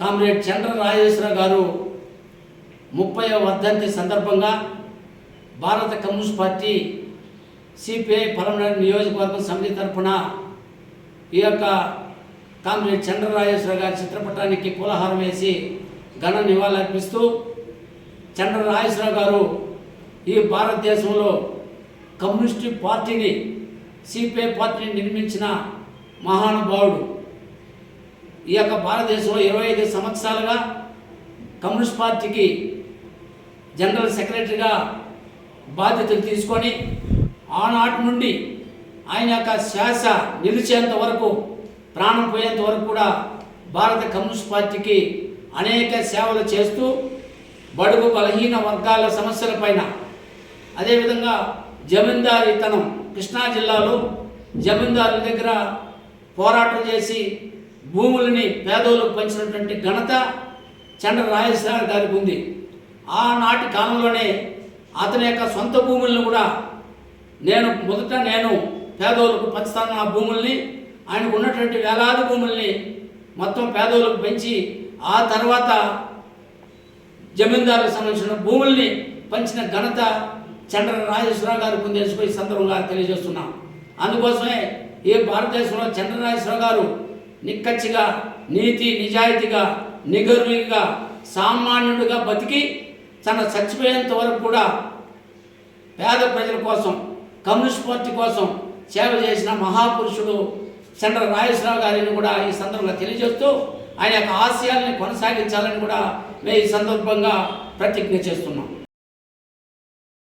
Comrade చంద్ర రాజేశ్వర గారు ముప్పై వర్ధంతి సందర్భంగా భారత కమ్యూనిస్ట్ పార్టీ సిపిఐ పలమనేరు నియోజకవర్గం సమితి తరఫున ఈ యొక్క కామ్రేడ్ చంద్ర రాజేశ్వర గారి చిత్రపటానికి పూలహారం వేసి ఘన నివాళులర్పిస్తూ చంద్ర రాజేశ్వర గారు ఈ భారతదేశంలో కమ్యూనిస్ట్ పార్టీని సిపిఐ పార్టీని నిర్మించిన మహానుభావుడు ఈ యొక్క భారతదేశంలో ఇరవై ఐదు సంవత్సరాలుగా కమ్యూనిస్ట్ పార్టీకి జనరల్ సెక్రటరీగా బాధ్యతలు తీసుకొని ఆనాటి నుండి ఆయన యొక్క శ్వాస నిలిచేంత వరకు ప్రాణం పోయేంత వరకు కూడా భారత కమ్యూనిస్ట్ పార్టీకి అనేక సేవలు చేస్తూ బడుగు బలహీన వర్గాల సమస్యలపైన అదేవిధంగా జమీందారీతనం కృష్ణా జిల్లాలో జమీందారుల దగ్గర పోరాటం చేసి భూములని పేదోళ్ళకు పంచినటువంటి ఘనత చంద్ర రాజేశ్వర గారికి ఉంది. ఆనాటి కాలంలోనే అతని యొక్క సొంత భూములను కూడా నేను మొదట నేను పేదోళ్ళకు పంచుతాను ఆ భూముల్ని ఆయనకు ఉన్నటువంటి వేలాది భూముల్ని మొత్తం పేదోళ్ళకు పెంచి ఆ తర్వాత జమీందారులకు సంబంధించిన భూముల్ని పంచిన ఘనత చంద్ర రాజేశ్వరరావు గారికి ఉంది అని ఈ సందర్భంగా తెలియజేస్తున్నాం. అందుకోసమే ఈ భారతదేశంలో చంద్రరాజేశ్వరరావు గారు నిక్కచ్చిగా నీతి నిజాయితీగా నిగర్విగా సామాన్యుడిగా బతికి తన చచ్చిపోయేంత వరకు కూడా పేద ప్రజల కోసం కమ్యూనిస్ట్ పార్టీ కోసం సేవ చేసిన మహాపురుషుడు చంద్ర రాజేశ్వరరావు గారిని కూడా ఈ సందర్భంగా తెలియజేస్తూ ఆయన యొక్క ఆశయాల్ని కొనసాగించాలని కూడా మేము ఈ సందర్భంగా ప్రతిజ్ఞ చేస్తున్నాం.